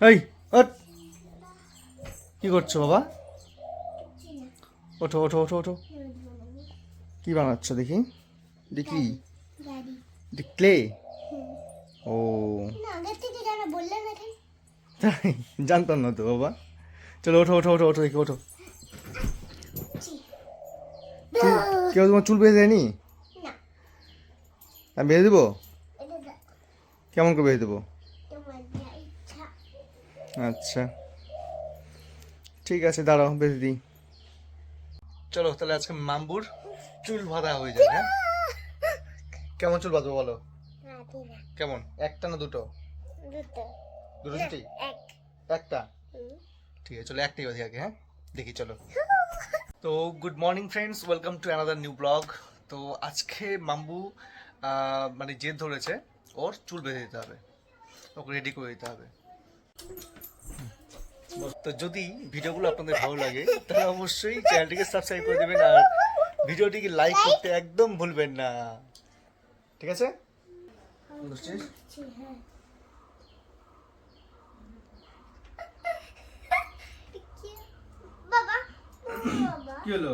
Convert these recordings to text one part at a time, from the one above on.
এই কি করছ বাবা? ওঠো ওঠো ওঠো ওঠো। কি বানাচ্ছ দেখি? দেখি ক্লে? ও। তাই? জানতাম না তো বাবা। চলো ওঠো ওঠো ওঠো ওঠো দেখি ওঠো। কেউ তোমার চুল বেঁধে দেয়নি? আমি বেঁধে দেবো? কেমন করে বেঁধে দেবো? আচ্ছা। ঠিক আছে দাঁড়াও বেঁধে দিই। চলো তাহলে আজকে মাম্বুর চুল বাঁধা হয়ে যাবে। হ্যাঁ কেমন চুল বাঁধবো বলো? না ঠিক আছে কেমন? একটা না দুটো? দুটো। দুটো একটা? ঠিক আছে চলো একটাই বাঁধি আগে হ্যাঁ? দেখি চলো। তো good morning friends welcome to another new blog তো আজকে মাম্বু মানে জেদ ধরেছে ওর চুল বেঁধে দিতে হবে। ওকে রেডি করে দিতে হবে। তো যদি ভিডিওগুলো আপনাদের ভালো লাগে তাহলে অবশ্যই চ্যানেলটিকে সাবস্ক্রাইব করে দেবেন আর ভিডিওটিকে লাইক করতে একদম ভুলবেন না। ঠিক আছে? কি- হলো?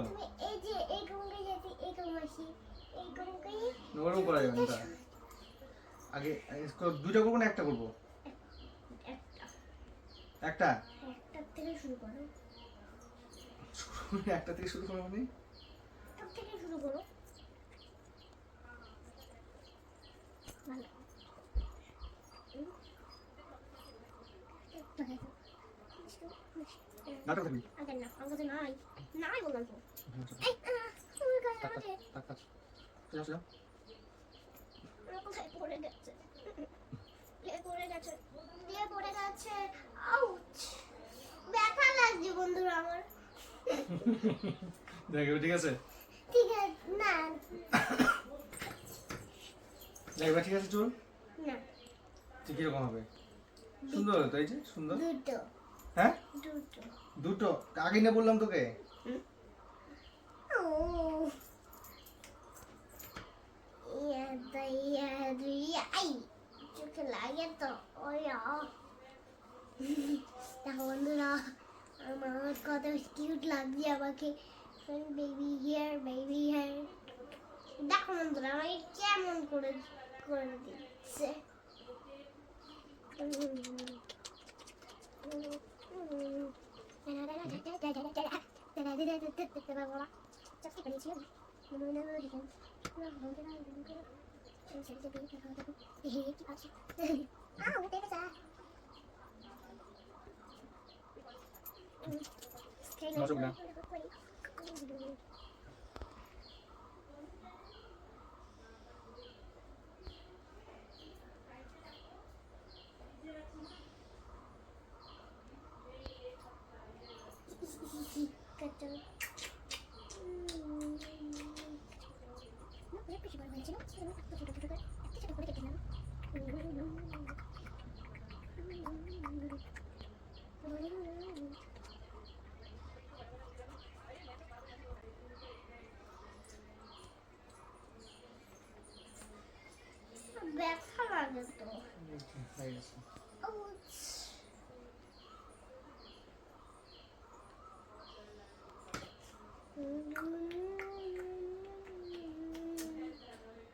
আগে দুইটা করব না একটা করব? একটা? একটা থেকে শুরু করো। একটা থেকে শুরু করব আমি একটা থেকে শুরু করো। নাটক থাকবি আগে না আগে নাই। নাই বললাম তো। এই, আমার গায়ে কোথায় পড়ে গেছে? দিয়ে পড়ে গেছে দিয়ে পড়ে গেছে। আউচ ব্যথা লাগছে বন্ধুরা আমার। দেখ ঠিক আছে? ঠিক আছে না। দেখ ঠিক আছে চুল? না। ঠিক হবে। সুন্দর তাই যে? সুন্দর? দুটো। হ্যাঁ? দুটো। দুটো। আগে না বললাম তোকে ও ইয়া দা ইয়া দুই আই চোখে লাগে তো ওয়া দেখো বন্ধুরা আমার কত কিউট লাগছে আমাকে বেবি হেয়ার বেবি হেয়ার দেখো বন্ধুরা আমাকে কেমন করে করে দিচ্ছে নাটক না। Kacau. ব্যথা লাগে তো Ouch.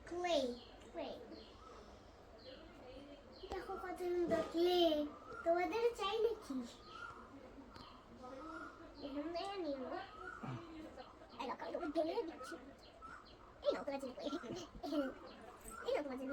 Clay, clay. দেখো কত সুন্দর ক্লে তোমাদের চাই নাকি এখান থেকে নিব এই দেখো এটা ঢেলে দিচ্ছি এই নাও তোমার জন্য clay। এই নাও তোমার জন্য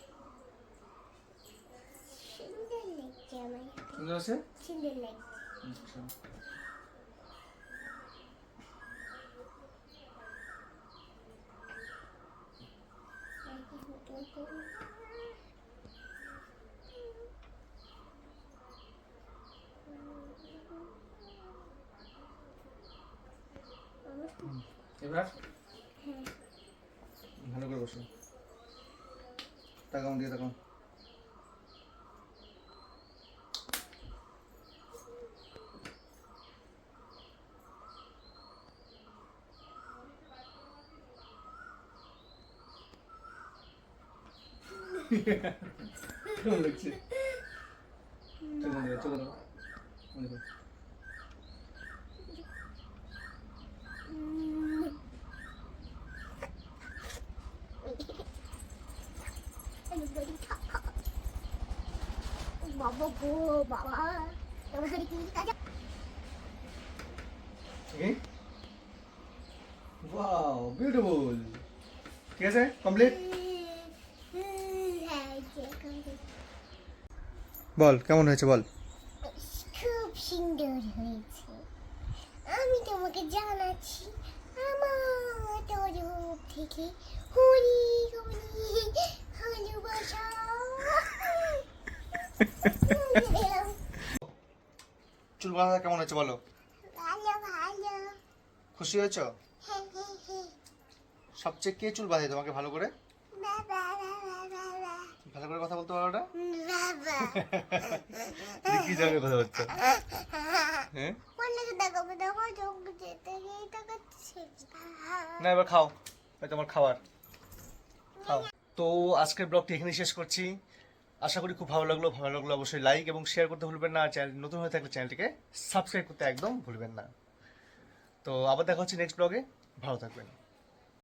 আপনাদের আছে? আচ্ছা। এবার? হ্যাঁ। ভালো করে বসো। তাকাও দিয়ে তাকাও। 그럼 그렇지. 저거 내가 저거 오늘 봐봐 뭐 봐봐 영상이 뜨기까지 오케이 와우 뷰티풀 계세요? 컴플릿? বল কেমন হয়েছে বল? খুব সুন্দর হয়েছে। আমি তোমাকে জানাচ্ছি আমার তরফ থেকে হরি হরি ভালোবাসা চুল বাঁধা কেমন হয়েছে বলো? ভালো ভালো। খুশি হয়েছো? হ্যাঁ হ্যাঁ হ্যাঁ। সবচেয়ে কে চুল বাঁধে তোমাকে ভালো করে? ভালো করে কথা বলতে পারো না কি জায়গায় কথা হচ্ছে হ্যাঁ না এবার খাও তোমার খাবার খাও. তো আজকের ব্লগটি এখানে শেষ করছি। আশা করি খুব ভালো লাগল। ভালো লাগল অবশ্যই লাইক এবং শেয়ার করতে ভুলবেন না। চ্যানেল নতুন হয়ে থাকলে চ্যানেলটিকে সাবস্ক্রাইব করতে একদম ভুলবেন না। তো আবার দেখা হচ্ছে নেক্সট ব্লগে ভালো থাকবেন।